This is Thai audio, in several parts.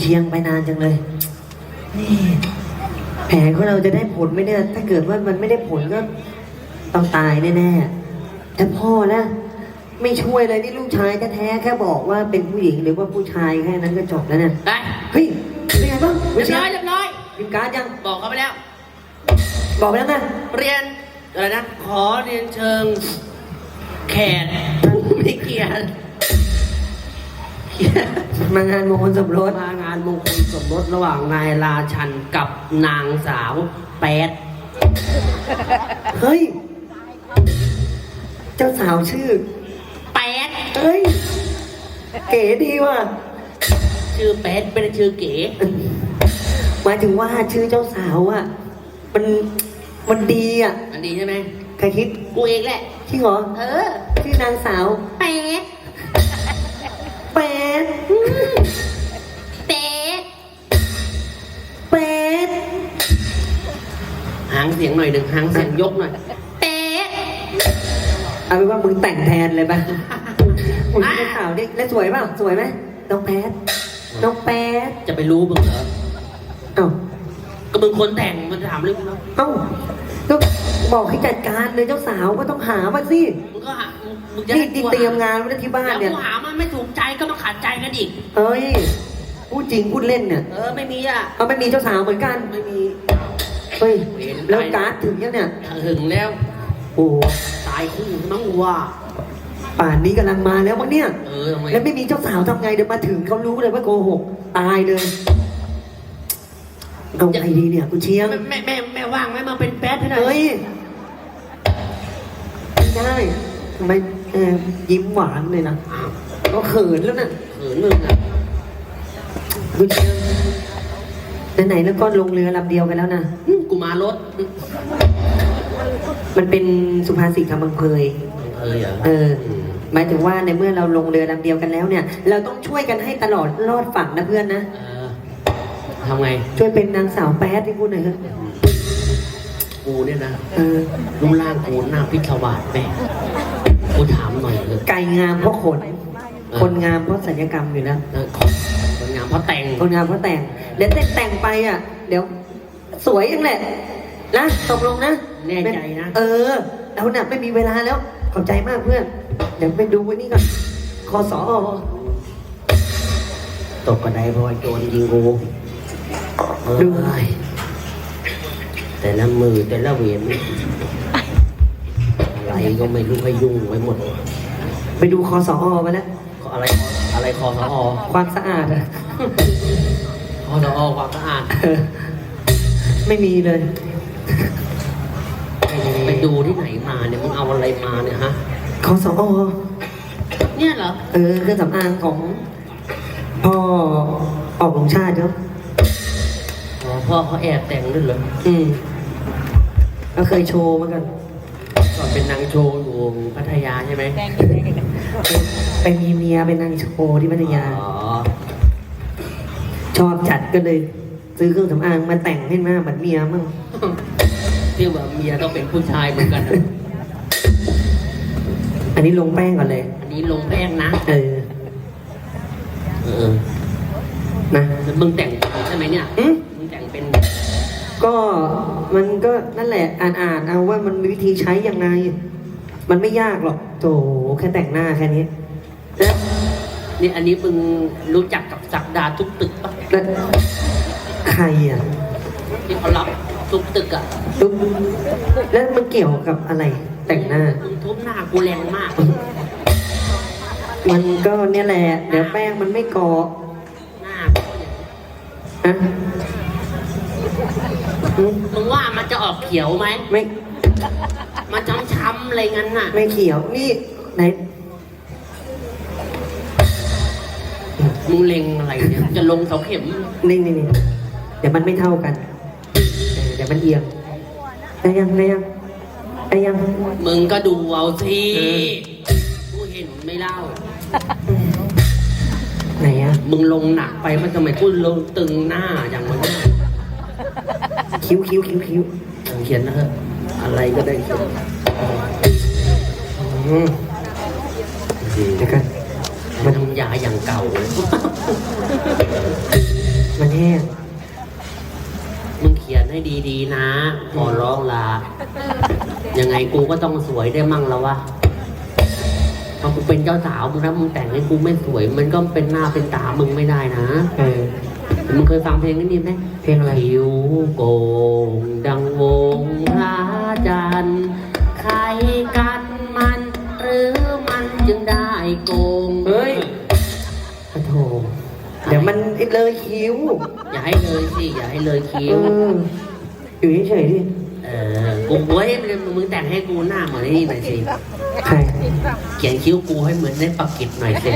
เชียงไปนานจังเลย นี่แผลของเราจะได้ผลไหมเนี่ย ถ้าเกิดว่ามันไม่ได้ผลก็ต้องตายแน่ๆแต่พ่อนะ ไม่ช่วยเลยนี่ลูกชายแท้ๆแค่บอกว่าเป็นผู้หญิงหรือว่าผู้ชายแค่นั้นก็จบแล้วเนี่ย ได้เฮ้ย เป็นไงบ้างเรียบร้อยเรียบร้อยพิมพ์การ์ดยัง บอกเขาไปแล้ว บอกไปแล้วนะเรียนอะไรนะขอเรียนเชิง แขกไม่เกียรติเกียรติ มางานมงคลสมรสมางานมงคลสมรสระหว่างนายราชันกับนางสาวแปดเฮ้ย เจ้าสาวชื่อ แปดเฮ้ย เก๋ดีว่ะ ชื่อแปดไม่ได้ชื่อเก๋ หมายถึงว่าชื่อเจ้าสาวอะ มัน มันดีอะ อันนี้ใช่ไหมใครคิด กูเองแหละ จริงเหรอ เออ ชื่อนางสาว แปด แปดแปดแปดหางเสียงหน่อยหนึ่งหางเสียงยกหน่อยแปดเอาเป็นว่ามึงแต่งแทนเลยป่ะมึงเป็นเจ้าสาวดิแล้วสวยเปล่าสวยไหมน้องแปดน้องแปดจะไปรู้มึงเหรอเอ้าก็มึงคนแต่งมันจะถามเรื่องมึงเนาะเอ้า ก็บอกให้จัดการเลยเจ้าสาวก็ต้องหามาสิมึงก็หามึงมึงจะนี่ให้นี่กูเตรียมหงานไว้แล้วที่บ้านแล้วเนี่ยกูหามันไม่ถูกใจก็มาขัดใจกันอีก เอ้ยพูดจริงพูดเล่นเนี่ยเออไม่มีอะเอาไม่มีเจ้าสาวเหมือนกันไม่มีเฮ้ยเวรแล้วการ์ดถึงยังเนี่ย ถึงแล้ว โอ้โหตายคู่มั้งว่าป่านนี้กำลังมาแล้วมั้งเนี่ย เออทำไมแล้วไม่มีเจ้าสาวทำไงเดี๋ยวมาถึงเขารู้เลยว่าโกหกตายเลย เอาไงดีเนี่ยคุณเชียงแม่แม่แม่แม่ว่างไหมมาเป็นแป๊ดให้หน่อยเฮ้ยไม่ได้ทำไมเออยิ้มหวานเลยนะอ้าวก็เขินแล้วน่ะเขินมึงอะคุณเชียงไหนๆแล้วก็ลงเรือลำเดียวกันแล้วนะอืมกูมารถมันเป็นสุภาษิตคำบังเพย เออเหรอเออมหมายถึงว่าในเมื่อเราลงเรือลำเดียวกันแล้วเนี่ย เราต้องช่วยกันให้ตลอดรอดฝั่งนะเพื่อนนะ เออ ทำไง ช่วยเป็นนางสาวแป๊ดให้กูหน่อยเถอะกูเนี่ยนะเออรูปร่างกูหน้าพิศวาสแม่กูถามหน่อยเถอะไก่งามเพราะขน คนงามเพราะศัลยกรรมอยู่แล้วเออขอคนงามเพราะแต่งคนงามเพราะแต่ง เดี๋ยวแต่งแต่งไปอะ เดี๋ยว สวยยังแหละนะตกลงนะแน่ใจนะ เออเราเนี่ยไม่มีเวลาแล้วขอบใจมากเพื่อน เดี๋ยวไปดูวันนี้ก่อนคอสอตกกระไดเพราะว่าโจรยิงกู เออดูแต่ละมือแต่ละเวียนอะไรก็ไม่รู้ให้ยุ่งไปหมด ไปดูคอสอมาแล้วอะไรอะไรคอสอความสะอาดอะคอสอความสะอาด ไม่มีเลย ไปดูที่ไหนมาเนี่ยมึงเอาอะไรมาเนี่ยฮะคอสอเนี่ยเหรอ เออเครื่องสำอางของพ่อออกหลวงชาติเนาะ พ่อเขาแอบแต่งด้วยเหรออืมก็เคยโชว์เหมือนกันก่อนเป็นนางโชว์อยู่พัทยาใช่ไหมไปมีเมียเป็นนางโชว์ที่พัทยา อ๋อ ชอบจัดก็เลย ซื้อเครื่องสำอางมาแต่งให้หน้าเหมือนเมียมั่งที่ว่าเมียก็เป็นผู้ชายเหมือนกันนะอันนี้ลงแป้งก่อนเลย อันนี้ลงแป้งนะ เออ เออ นะแล้วมึงแต่งเป็นใช่ไหมเนี่ยอืมมึงแต่งเป็น ก็มันก็นั่นแหละอ่านอ่านเอาว่ามันมีวิธีใช้ยังไง มันไม่ยากหรอกโถแค่แต่งหน้าแค่นี้แล้วนี่อันนี้มึงรู้จักกับศักดาทุกตึกปะแล้วใครอะที่เขารับทุกตึกอะตุ๊บแล้วมันเกี่ยวกับอะไร แต่งหน้า มึงทุบหน้ากูแรงมาก มันก็เนี่ยแหละ เดี๋ยวแป้งมันไม่เกาะหน้ากูอย่างฮะ อืมมึงว่ามันจะออกเขียวไหม ไม่มันช้ำๆอะไรงั้นน่ะ ไม่เขียวนี่ไหนมึงเล็งอะไรเนี่ย จะลงเสาเข็ม นี่นี่นี่เดี๋ยวมันไม่เท่ากันเออเดี๋ยวมันเอียงได้ยังได้ยังได้ยัง มึงก็ดูเอาสิเออ กูเห็นไม่เล่า ไหนอะมึงลงหนักไปมันทำไมกูลงตึงหน้าอย่างมันย คิ้วคิ้วคิ้วคิ้วเขียนนะเถอะอะไรก็ได้เขียนอืมเดี๋ยวกันมันทำยาอย่างเก่าเลยแห้งมึงเขียนให้ดีๆ นะขอร้องลา ยังไงกูก็ต้องสวยได้มั่งแล้ววะพอกูเป็นเจ้าสาวมึงนะมึงแต่งให้กูไม่สวย มันก็เป็นหน้าเป็นตามึงไม่ได้นะ เออ มึงเคยฟังเพลงนี้ไหมเพลงอะไรผิวโกงดังวงพระจันทร์ใครกันมัน หรือมันจึงได้โกงเฮ้ยโอ้โถเดี๋ยวมันเลยคิ้วอย่าให้เลยสิอย่าให้เลยคิเอ้วออยู่เฉยๆดิเออกูเว้ยมึงแต่งให้กูหน้าเหมือนไอ้นี่หน่อยสิ ใคร เขียนคิ้วกูให้เหมือนในปักกิจหน่อยสิ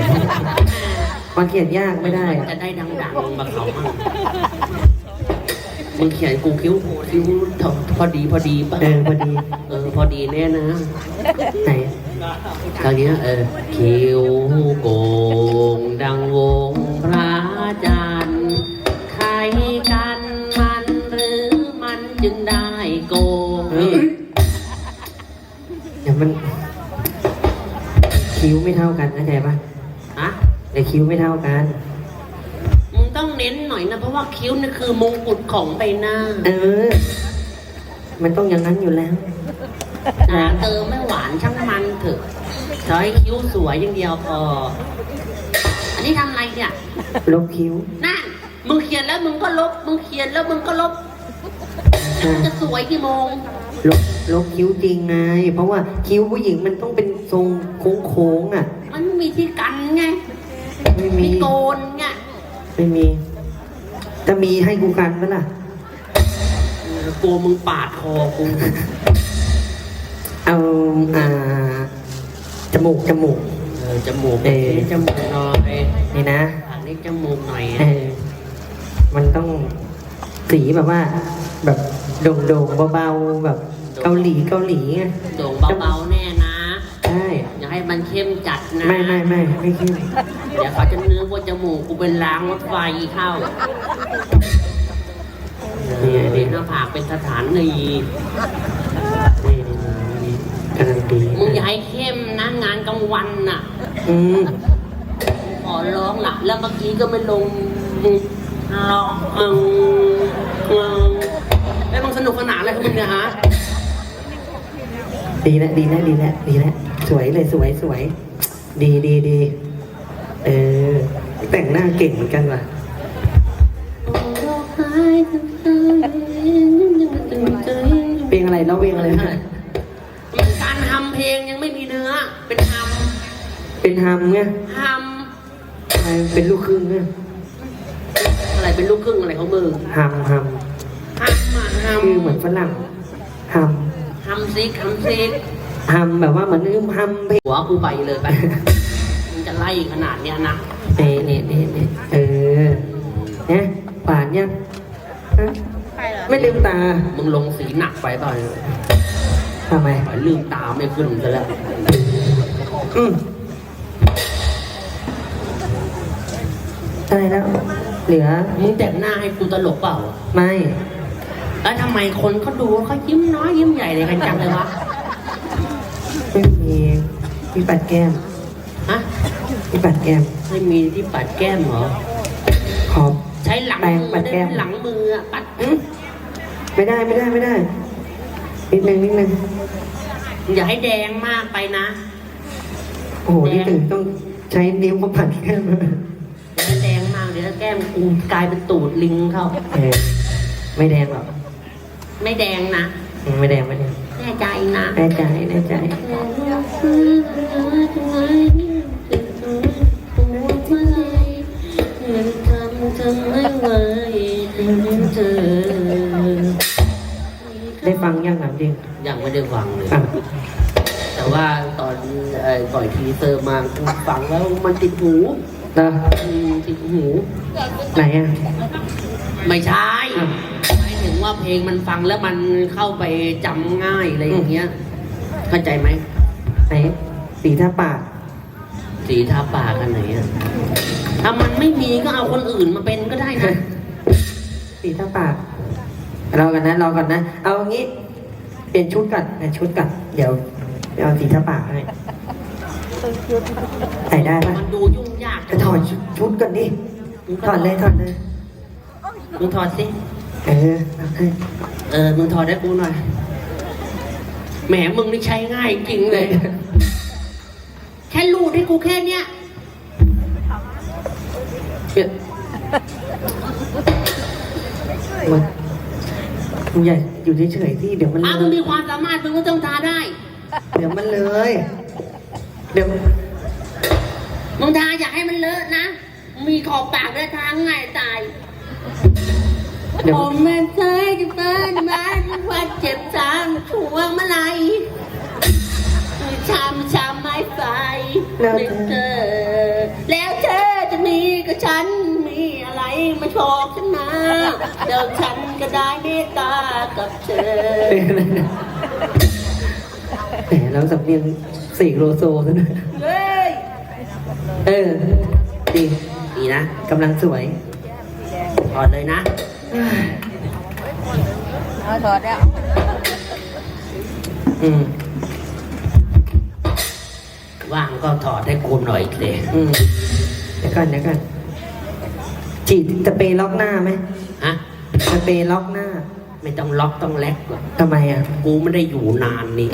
มาเขียนยากไม่ได้มันอะจะได้ดังๆมาเขามั่งมึงเขียนกูคิ้วคิ้วพอดีพอดีปะเออพอดีเออพอดีแน่นะไหนคราวนี้เออคิ้วโกงดังวงพระจันทร์ใครกันมันหรือมันจึงได้โกงเออเดี๋ยวมันคิ้วไม่เท่ากันเข้าใจปะฮะ แต่คิ้วไม่เท่ากัน มึงต้องเน้นหน่อยนะ เพราะว่าคิ้วนี่คือมงกุฎของใบหน้าเออ มันต้องอย่างนั้นอยู่แล้วหนาเติมไม่หวานช่างมันเถอะขอให้คิ้วสวยอย่างเดียวพอ อันนี้ทำอะไรเนี่ยลบคิ้วนั่นมึงเขียนแล้วมึงก็ลบ มึงเขียนแล้วมึงก็ลบอ่าจะสวยกี่โมง ลบลบคิ้วจริงไง เพราะว่าคิ้วผู้หญิงมันต้องเป็นทรงโค้งๆอะ มันไม่มีที่กันไง ไม่มี มีโกนไงไม่มี จะมีให้กูกันไหมล่ะ กลัวมึงปาดคอกู เอาอ่าจมูกจมูก เออจมูกเออ นี่จมูกหน่อยนี่นะอันนี้จมูกหน่อยเออมันต้องสีแบบว่า แบบโด่งๆเบาๆแบบเกาหลีเกาหลีไงโด่งเบาๆแน่นะ เข้มจัดนะไม่ไม่ไม่ไม่ขึ้นเดี๋ยวเขาจะนึกว่าจมูกกูเป็นล้างรถไฟเข้าเออเดี๋ยวหน้าผากเป็นสถานนีนี่นี่นี่การันตีมึงอย่าให้เข้มนะงานกลางวันน่ะอืมขอร้องละแล้วเมื่อกี้ก็ไม่ลงร้องเออเออไอ้ยมึงสนุกสนานอะไรของมึงเนี่ยฮะดีแล้วดีแล้วดีแล้วดีแล้ว สวยเลยสวยสวย ดีดีดีเออ แต่งหน้าเก่งเหมือนกันว่ะ เพลงอะไรเล่าเพลงอะไรนะมันการทำเพลงยังไม่มีเนื้อ เป็นทเป็นฮัมไงำทอะไรเป็นลูกครึ่งไงำอะไรเป็นลูกครึ่งอะไรของมึงฮัมฮัมทำมาทคือเหมือนฝรั่งฮัมำทำซิกทำซิก ฮัมแบบว่าเหมือนฮัมเพลงหัวกูไปเลยไปมึงจะไล่ขนาดเนี้ยนะเน่เน่เน่เน่เออเนี่ยผ่านยังฮะไม่ลืมตามึงลงสีหนักไปเปล่าทำไมปล่อยลืมตาไม่ขึ้นซะแล้วอืมอะไรแล้วเหลือมึงแต่งหน้าให้กูตลกเปล่า ไม่ แล้วทำไมคนเขาดูเขายิ้มน้อยยิ้มใหญ่เลยกันจังเลยวะไม่มีมีปัดแก้มฮะมีปัดแก้ม ไม่มีที่ปัดแก้มเหรอ ขอบ ใช้หลังแปรงมือปัดแก้ม หลังมืออะปัดอืมไม่ได้ไม่ได้ไม่ได้นิดนึงนิดนึงอย่าให้แดงมากไปนะ โอ้โหนี่ถึงต้องใช้นิ้วมาปัดแก้มอย่าให้แดงมากเดี๋ยวแก้มกูกลายเป็นตูดลิงเข้าเออไม่แดงหรอกไม่แดงนะอืมไม่แดงไม่แดงแน่ใจนะแน่ใจแน่ใจ ได้ฟังยังหนังจริงยังไม่ได้ฟังเลยอะแต่ว่าตอนเอ่อปล่อยทีเซอร์มาฟังแล้วมันติดหูแล้วอืมติดหู ไหนอะ ไม่ใช่อะหมายถึงว่าเพลงมันฟังแล้วมันเข้าไปจำง่ายอะไรอย่างเงี้ย เข้าใจไหม ไหนสีท่าปากสีทาปากอันไหนอะถ้ามันไม่มีก็เอาคนอื่นมาเป็นก็ได้นะ สีท่าปากรอกันนะรอกันนะ เอางี้ เปลี่ยนชุดก่อนเปลี่ยนชุดก่อนเดี๋ยวไปเอาสีท่าปากให้ใส่ได้ปะมันดูยุ่งยากจะถอดชุดก่อนดิถอดเลยถอดเลยมึงถอดสิ เออเอาให้เออมึงถอดให้กูหน่อย แหมมึงนี่ใช้ง่ายจริงเลย แค่รูดให้กูแค่เนี้ยเนี่ยมันมึงอย่าอยู่เฉยๆที่เดี๋ยวมันอ้าวเลมึงยมีความสามารถมึงก็ต้องทาได้ เดี๋ยวมันเลย เดี๋ยวมึงทาอยากให้มันเลอะนะ มีขอบปากด้วยทางง่ายตายเดี๋ยว ผมมันเคยจะเป็นมาว่าเจ็บช้ำช่วงมาลัยช้ำช้ำไม้ไฟไม่เธอ แล้วเธอจะมีกับฉันมีอะไรมาโชอกฉันมาเดี๋ยวฉันก็ได้เมตตากับเธอเป็นอะไรนะแหมเราสำเนียงสี่โลโซซะด้วยเฮ้ยเออดีนี่นะกำลังสวยถอดเลยนะ เอาถอดแล้วอืมว่างก็ถอดให้กูหน่อยสิอืมเดี๋ยวก่อนเดี๋ยวก่อนฉีดสเปรย์ล็อกหน้าไหมฮะ สเปรย์ล็อกหน้าไม่ต้องล็อกต้องแลกหรอกทำไมอะกูไม่ได้อยู่นานนี่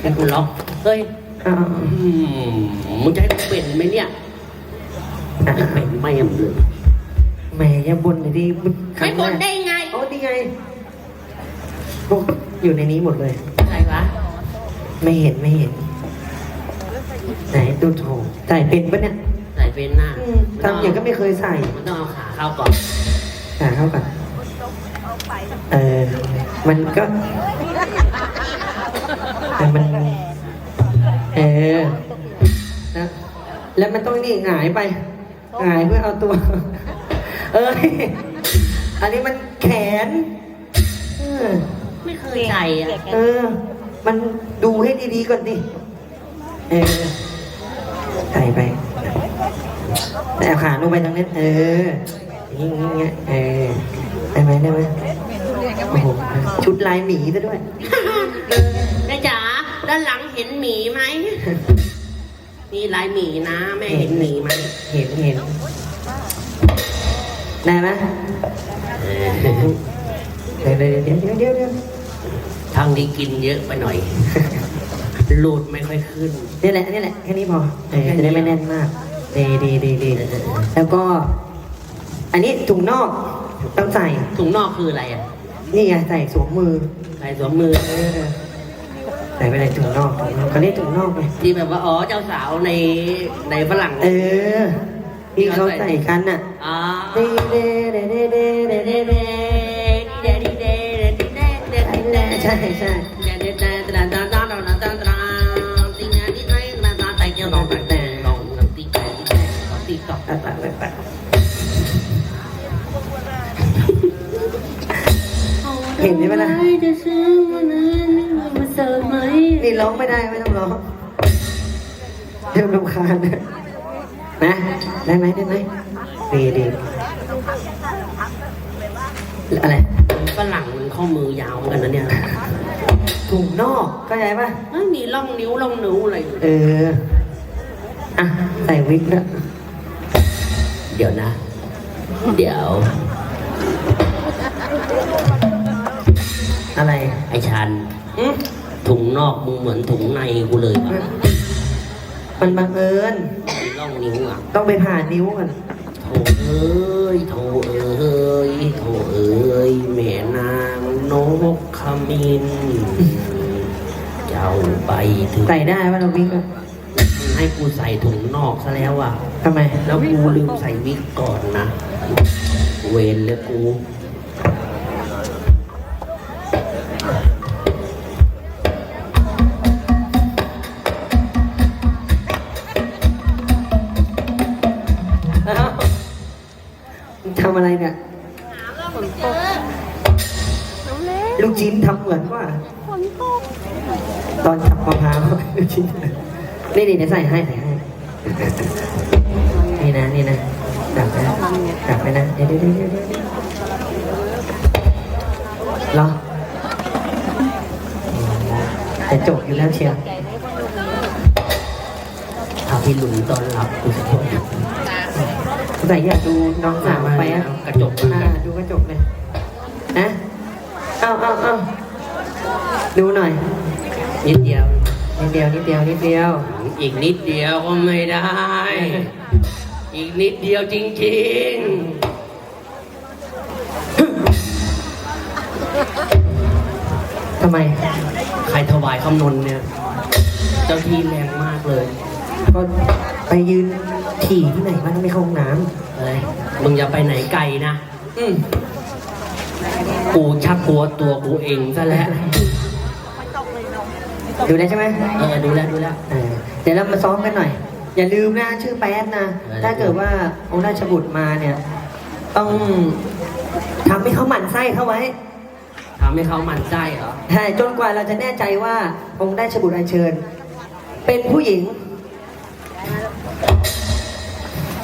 ให้กูล็อก เฮ้ย อ้าวอืมมึงจะให้กูเป็นไหมเนี่ยอะไม่เป็นไม่เอ็มเลยแหมอย่าบ่นเลยดิมึงครั้ไม่งบแรนกได้ ไงโอ้ดีไงพวกอยู่ในนี้หมดเลยใครวะ ไม่เห็นไม่เห็น ไหนดูโถใส่เป็นปะเนี่ยใส่เป็นหน้าอืมทำอย่างก็ไม่เคยใส่มันต้องเอาขาเข้าก่อนหาเข้ากันเออ มันก็แต่มัน เออนะแล้วมันต้องนี่หงายไปหงายเพื่อเอาตัว เอ้ยอันนี้มัน แขน เออ ไม่เคยใส่อะเออ มันดูให้ดีๆก่อนดิ เออใส่ไปแต่เอาขาลงไปตรงนั้นเอออย่างเงี้ยเออ ได้ไหมได้ไหมโอ้โหชุดลายหมีซะด้วย แม่จ๋าด้านหลังเห็นหมีไหมมีลายหมีนะ แม่เห็นหมีไหมเห็นเห็นได้ไหม เดี๋ยวเดี๋ยวเดี๋ยวเดี๋ยวเดี๋ยวทางนี้กินเยอะไปหน่อย รูดไม่ค่อยขึ้น นี่แหละนี่แหละแค่นี้พอเออจะได้ไม่แน่นมากดีดีดีดีแล้วก็ อันนี้ถุงนอกต้องใส่ถุงนอกคืออะไรอะ นี่ไงใส่สวมมือ ใส่สวมมือ ใส่ไปเลยถุงนอกถุงนอกเขาเรียกถุงนอกไงที่แบบว่า อ๋อเจ้าสาวในในฝรั่ง เออ ที่เขาใส่กันอะใช่ใช่เห็นไหมล่ะนี่ร้องไม่ได้ไม่ต้องร้องเริ่มรำคาญนะ ได้ไหมได้ไหมดีดีอะไรฝรั่งมันข้อมือยาวเหมือนกันนะเนี่ยถุงนอกเข้าใจป่ะไม่มีร่องนิ้วร่องนิ้วอะไรเอออะใส่วิกแล้วยเดี๋ยวนะ เดี๋ยว อะไรไอชันอืมถุงนอกมึงเหมือนถุงในกูเลยว่ะมันบังเอิญ มีร่องนิ้วอะต้องไปผ่านิ้วก่อนโถเอ้ยโถเอ้ยโถเอ้ยแม่นางนกขมินเจ้าไปถึงใส่ได้ป่ะเราวิกอะให้กูใส่ถุงนอกซะแล้วอะทำไม แล้วกูลืมใส่วิกก่อนนะ เวรเลยกู ลูกชิ้นทำเหมือนว่าตอนจับมะพร้าวลูกชิ้นนี่นี่เดี๋ยวใส่ให้ใส่ให้นี่นะนี่นะจับไปนะจับไปนะเดี๋ยวเดี๋ยวเดี๋ยวเดี๋ยวเดี๋ยวรอแต่จบอยู่แล้วเชียวเอาพี่หลุยตอนหลับกูจะโทษทใส่อยากดูน้องสาวไปอะเอากระจกมาอ่าดูกระจกเลยนะเอาเอาเอาดูหน่อยนิดเดียว นิดเดียวนิดเดียวนิดเดียว อีกนิดเดียวก็ไม่ได้ อีกนิดเดียวจริงทำไม ๆ ใครถวายคำนนเนี่ย เจ้าที่แรงมากเลย ก็ไปยืนถี่ที่ไหนมันไม่เข้าห้องน้เฮ้ย มึงอย่าไปไหนไกลนะำอืม กูชักกลัวตัวกูเองซะแล้ว ดูได้ใช่ไหมเออ ดูแลวดูแลวเออเดี๋ยวเรามาซ้อมกันหน่อย อย่าลืมนะชื่อแป๊ดนะ เออ ถ้าเกิดว่าองค์ราชบุตรมาเนี่ย ต้องทำให้เขาหมั่นไส้เข้าไว้ ทำให้เขาหมั่นไส้เหรอ ใช่จนกว่าเราจะแน่ใจว่าองค์ราชบุตรอัญเชิญ เป็นผู้หญิง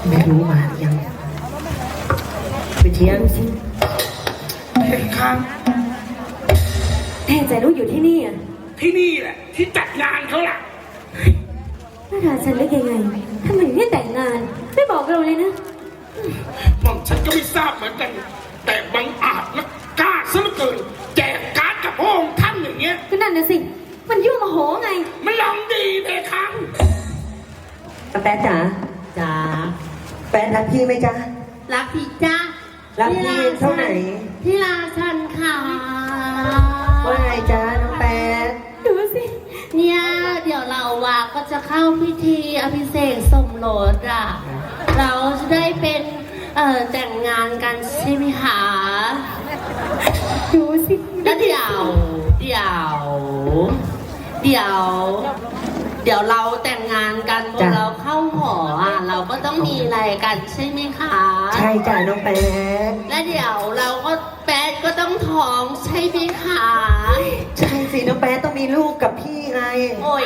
ไม่รู้มาหรือยังไปเที่ย งสิครับแทนใจรู้อยู่ที่นี่อะที่นี่แหละ ที่จัดงานเขาล่ะพระราชันเล็กยังไงทำไมไม่แต่งงาน ไม่บอกเราเลยนะหม่อมฉันก็ไม่ทราบเหมือนกัน แต่บังอาจและกล้าซะเหลือเกินแจกการ์ดกับพระองค์ท่านอย่างเงี้ย ก็นั่นน่ะสิ มันยั่วโมโหไง มันลองดีเลยครับแป๊ดจ๋าจ้าแป๊ดรักพี่ไหมจ๊ะ รักพี่จ้ารักพี่เท่าไหน พี่ราชันค่ะ ว่าไงจ๊ะน้องแป๊ดดูสิ เนี่ยเดี๋ยวเราว่าก็จะเข้าพิธีอภิเษกสมรสอะ เราจะได้เป็นเอ่อแต่งงานกันใช่ไหมคะดูสิแล้วเดี๋ยว เดี๋ยว เดี๋ยว เดี๋ยวเราแต่งงานกันพอจ้ะ เราเข้าหออะเราก็ต้องมีอะไรกันใช่ไหมคะ ใช่จ้ะน้องแป๊ดและเดี๋ยวเราก็แป๊ดก็ต้องท้องใช่ไหมคะ ใช่สิน้องแป๊ดต้องมีลูกกับพี่ไง โอ้ย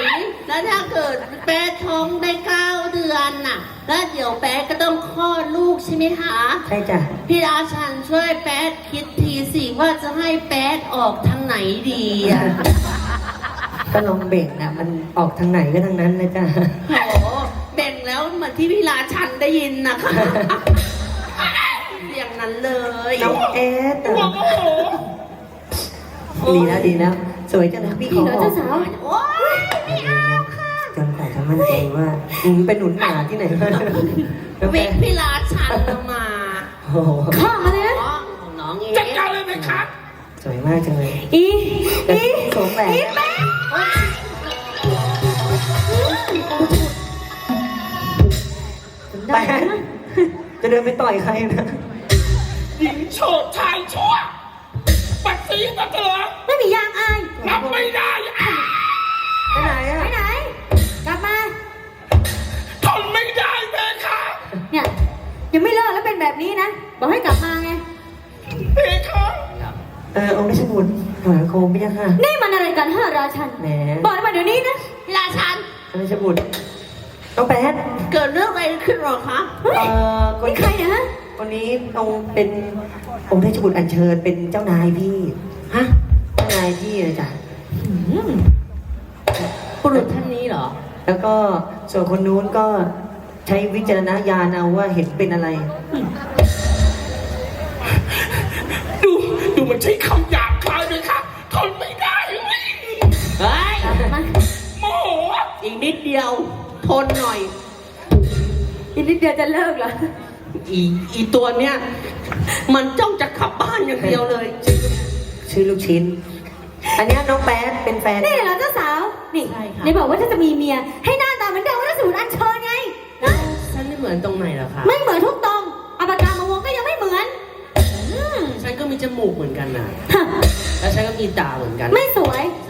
แล้วถ้าเกิดแป๊ดท้องได้เก้าเดือนน่ะ แล้วเดี๋ยวแป๊ดก็ต้องคลอดลูกใช่ไหมคะ ใช่จ้ะพี่ราชันช่วยแป๊ดคิดทีสิว่าจะให้แป๊ดออกทางไหนดีอะ ก็ลองเบ่งนะมันออกทางไหนก็ทางนั้นเลยจ้ะโหแบ่งแล้วเหมือนที่พี่ราชันได้ยินนะคะอย่างนั้นเลยน้องแอดหัวโมโหดีแล้วดีแล้วสวยจังนะพี่ขพี่อเหรอออเจ้ากสาวโอ้ยไม่เอาค่ะจนกว่าจะมั่นใจว่าอืมเป็นหนุนหมาที่ไหนมาน้องวิแป๊กดพี่ราชันเอามาโอ้โหข้าเลยนะน้องของน้องเองจัดการเลยไหมครับสวยมากจังเลย อีแต่อี สวมแหวน อีแม่ แป๊ดจะเดินไปต่อยใครนะ หญิงโฉดชายชั่วปัดสีปัดเถลอไม่มียางอายนับไม่ได้อะไปไหนอะไปไหน กลับมา ทนไม่ได้เลยครับเนี่ย ยังไม่เลิกแล้วเป็นแบบนี้นะ บอกให้กลับมาไงเพคะเออองค์ราชบุตร ถวายโคมไม่ยังค่ะนี่มันอะไรกันฮะราชันแหมบอกมาเดี๋ยวนี้นะพี่ราชันองค์ราชบุตรน้องแป๊ดเกิดเรื่องอะไรขึ้นหรอคะเฮ้ยเอ่อคนนี่ใครเนี่ยฮะคนนี้องค์เป็นองค์ราชบุตรอัญเชิญเป็นเจ้านายพี่ ฮะ เจ้านายพี่เลยจ้ะบุรุษท่านนี้เหรอ แล้วก็ส่วนคนนู้นก็ใช้วิจารณญาณเอาว่าเห็นเป็นอะไร ดูดูมันใช้คำหยาบคาย เฮ้ยมาโมโหอีกนิดเดียว ทนหน่อย อีกนิดเดียวจะเลิกเหรอ อีอีตัวเนี้ยมันจ้องจะขับบ้านอย่างเดียวเลย ชื่อลูกชิ้น อันเนี้ยน้องแป๊ดเป็นแฟน นี่เหรอเจ้าสาว นี่ใช่ค่ะไหนบอกว่าถ้าจะมีเมีย ให้หน้าตาเหมือนเดิมว่าสูตรอันเชิญไงนะฉันไม่เหมือนตรงไหนเหรอคะไม่เหมือนทุกตรงเอาปากกามาวงก็ยังไม่เหมือนอืมฉันก็มีจมูกเหมือนกันนะฮะแล้วฉันก็มีตาเหมือนกัน ไม่สวยฉั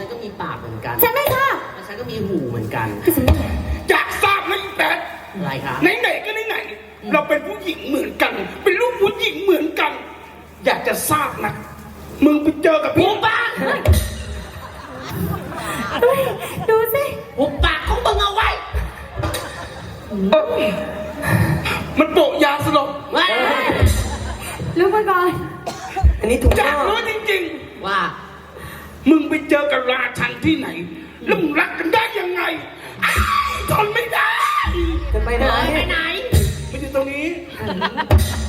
มีหูเหมือนกัน คือฉันไม่ชอบอยากทราบนะอีแป๊ดอะไรคะไหนๆก็ไหนๆเราเป็นผู้หญิงเหมือนกัน เป็นลูกผู้หญิงเหมือนกัน อยากจะทราบนะมึงไปเจอกับพี่บ้านเฮ้ยดูสิหุบปากของมึงเอาไว้มันโปะยาสลบไว้ลุกมาก่อนอันนี้ถูกอยาต้กองรู้จริงว่า ๆ มึงไปเจอกับราชันที่ไหน แล้วมึงรักกันได้ยังไงอ้ายทนไม่ได้จะไปไหนไปไหนไม่ใช่ตรงนี้นี้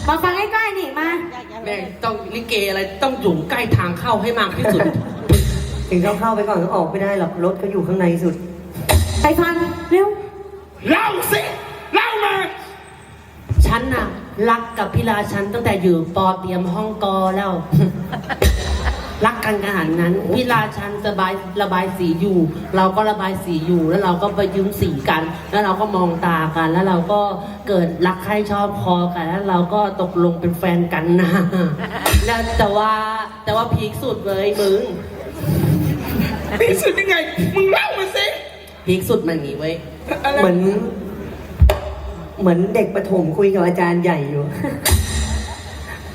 มาฟังใกล้ๆนี่มาแม่งต้องลิเกอะไรต้องอยู่ใกล้ทางเข้าให้มากที่สุด ถึงเขาเข้าไปก่อนก็ออกไม่ได้หรอกรถก็อยู่ข้างในสุด ไปฟังเร็วเล่าสิเล่ามา ฉันน่ะรักกับพิลาชันตั้งแต่อยู่ปอเตรียมห้องกอแล้ว รักกันขนาดนั้นพิลาชันระบายระบายสีอยู่ เราก็ระบายสีอยู่ แล้วเราก็ไปยืมสีกัน แล้วเราก็มองตากัน แล้วเราก็เกิดรักใครชอบพอกัน แล้วเราก็ตกลงเป็นแฟนกันนะแล้วแต่ว่าแต่ว่าพีคสุดเลยมึงนี่สุดยังไง มึงเล่ามาสิพีคสุดมันอย่างนี้เว้ยอะไรเหมือน เหมือนเด็กประถมคุยกับอาจารย์ใหญ่อยู่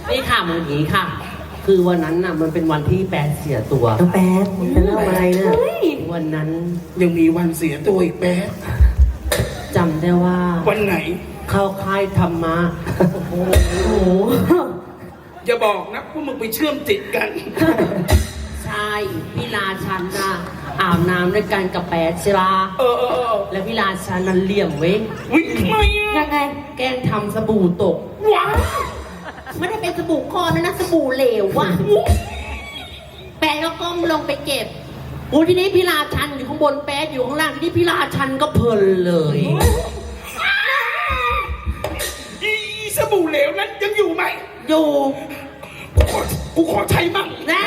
นี่ค่ะมันอย่างนี้ค่ะ คือวันนั้นน่ะมันเป็นวันที่แปดเสียตัว น้องแป๊ดผมจะเล่าอะไรนะเฮ้ย วันนั้นยังมีวันเสียตัวอีกแป๊ะจำได้ว่าวันไหน เข้าค่ายธรรมะ โอ้โห อย่าบอกนะว่ามึงไปเชื่อมจิตกัน ใช่พี่ราชันน่ะอาบน้ำด้วยกันกับแปดใช่ปะเออเออเออแล้วพี่ราชันนั้นเหลี่ยมเว้ย วิ่งทำไมอะยังไง แกล้งทำสบู่ตก ว้าว ไม่ได้เป็นสบู่ก้อนนะนะสบู่เหลวว่ะแปะแล้วก้มลงไปเก็บโอ้ทีนี้พี่ราชันอยู่ข้างบนแป๊ดอยู่ข้างล่างทีนี้พี่ราชันก็เพลินเลยอีสบู่เหลวนั้นยังอยู่ไหมอยู่กูขอกูขอใช้มั่งแน่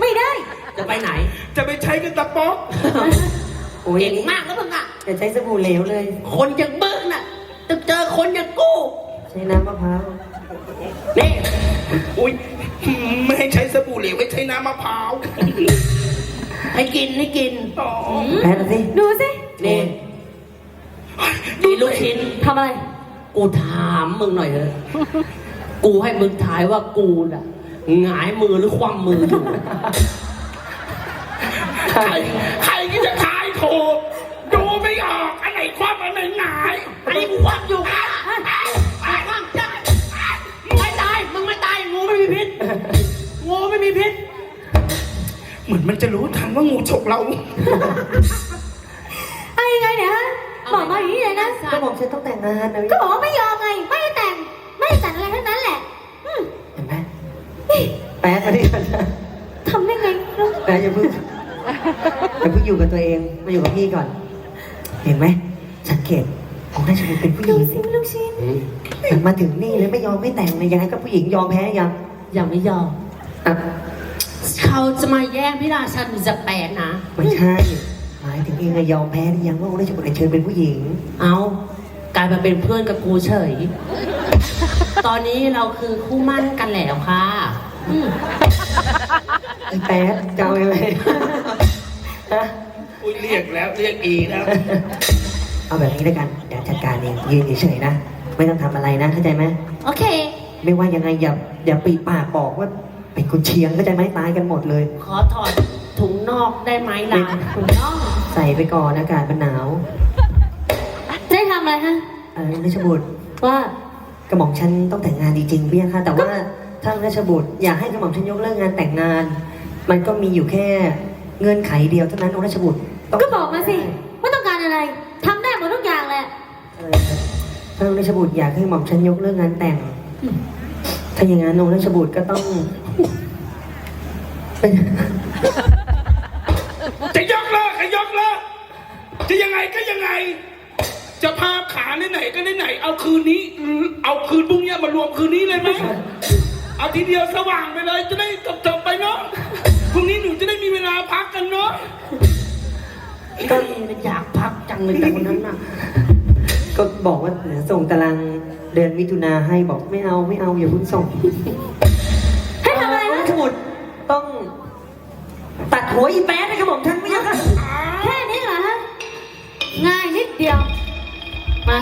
ไม่ได้ จะไปไหน จะไปใช้กันตะป๊อกโอ้ยเก่งมากแล้วมึงอะจะใช้สบู่เหลวเลย คนอย่างมึงน่ะจะเจอคนอย่างกู ใช้น้ำมะพร้าว นี่ อุ้ยไม่ให้ใช้สบู่เหลวให้ใช้น้ำมะพร้าว ให้กินให้กินอ๋อแป๊ดเอาสิดูสินี่มีลูกชิ้น ทำอะไร กูถามมึงหน่อยเถอะกูให้มึงทายว่ากูน่ะหงายมือหรือคว่ำมืออยู่ ใครใครก็จะทายถูกดูไม่ออก อันไหนความอันไหนหงายอันนี้กูคว่ำอยู่อะอ่ เหมือนมันจะรู้ทันว่างูฉกเราไอ้ยังไงเนี่ยฮะบอกมาอย่างนี้เลยนะ ก็บอกฉันต้องแต่งงานนะก็บอกว่าไม่ยอมไง ไม่ให้แต่ง ไม่ให้แต่งอะไรทั้งนั้นแหละอืมเห็นไหมแป๊ดมาดิกันนะทำได้ไงแป๊ดอย่าเพิ่งอย่าเพิ่งอยู่กับตัวเองมาอยู่กับพี่ก่อน เห็นไหมสังเกตของราชบุตรเป็นผู้หดูญิงสิลูกชิ้นแต่มาถึงนี่เลยไม่ยอมไม่แต่งเลยยังไงก็ผู้หญิงยอมแพ้ยังยังไม่ยอม อะ เขาจะมาแย่งพี่ราชันจะแปลกนะ ไม่ใช่ หมายถึงเองอะยอมแพ้หรือยังว่าองค์ราชบุตรเชิญเป็นผู้หญิง เอากลายมาเป็นเพื่อนกับกูเฉย ตอนนี้เราคือคู่มั่นกันแล้วค่ะอืมไอ้แป๊ดจะเอาอะไรฮะอุ้ยเรียกแล้วเรียกอีกแล้วเอาแบบนี้แล้วกันเดี๋ยวจัดการเองยืนเฉยๆนะ ไม่ต้องทำอะไรนะเข้าใจไหมโอเค ไม่ว่ายังไงอย่าอย่าปีปากบอกว่า เป็นคนเชียงเข้าใจไหมตายกันหมดเลย ขอถอดถุงนอกได้ไหมล่ะถุงนอกใส่ไปก่อนอากาศมันหนาวจะได้ทำอะไรฮะเออราชบุตรว่ากระหม่อมฉันต้องแต่งงานจริงๆพี่ค่ะ แต่ว่าทางราชบุตรอยากให้กระหม่อมฉันยกเลิกงานแต่งงาน มันก็มีอยู่แค่เงื่อนไขเดียวเท่านั้นองค์ราชบุตรต้องก็บอกมาสิว่าต้องการอะไรทำได้หมดทุกอย่างแหละเออถ้าองค์ราชบุตรอยากให้กระหม่อมฉันยกเลิกงานแต่ง ถ้าอย่างนั้นองค์ราชบุตรก็ต้องเป็น จะยกเลิกก็ยกเลิกจะยังไงก็ยังไง จะพาขาไหนก็ไหน เอาคืนนี้เอาคืนพรุ่งนี้มารวมคืนนี้เลยไหมเอาทีเดียวสว่างไปเลยจะได้จบๆไปเนาะพรุ่งนี้หนูจะได้มีเวลาพักกันเนาะก็อยากพักจังเลยแต่คนนั้นน่ะก็บอกว่าเดี๋ยวส่งตารางเดือนมิถุนาให้บอกไม่เอาไม่เอาอย่าเพิ่งส่ง ตัดหัวอีแป๊ดให้กระหม่อมฉันไม่ใช่ค่ะแค่นี้เหรอฮะง่ายนิดเดียว มา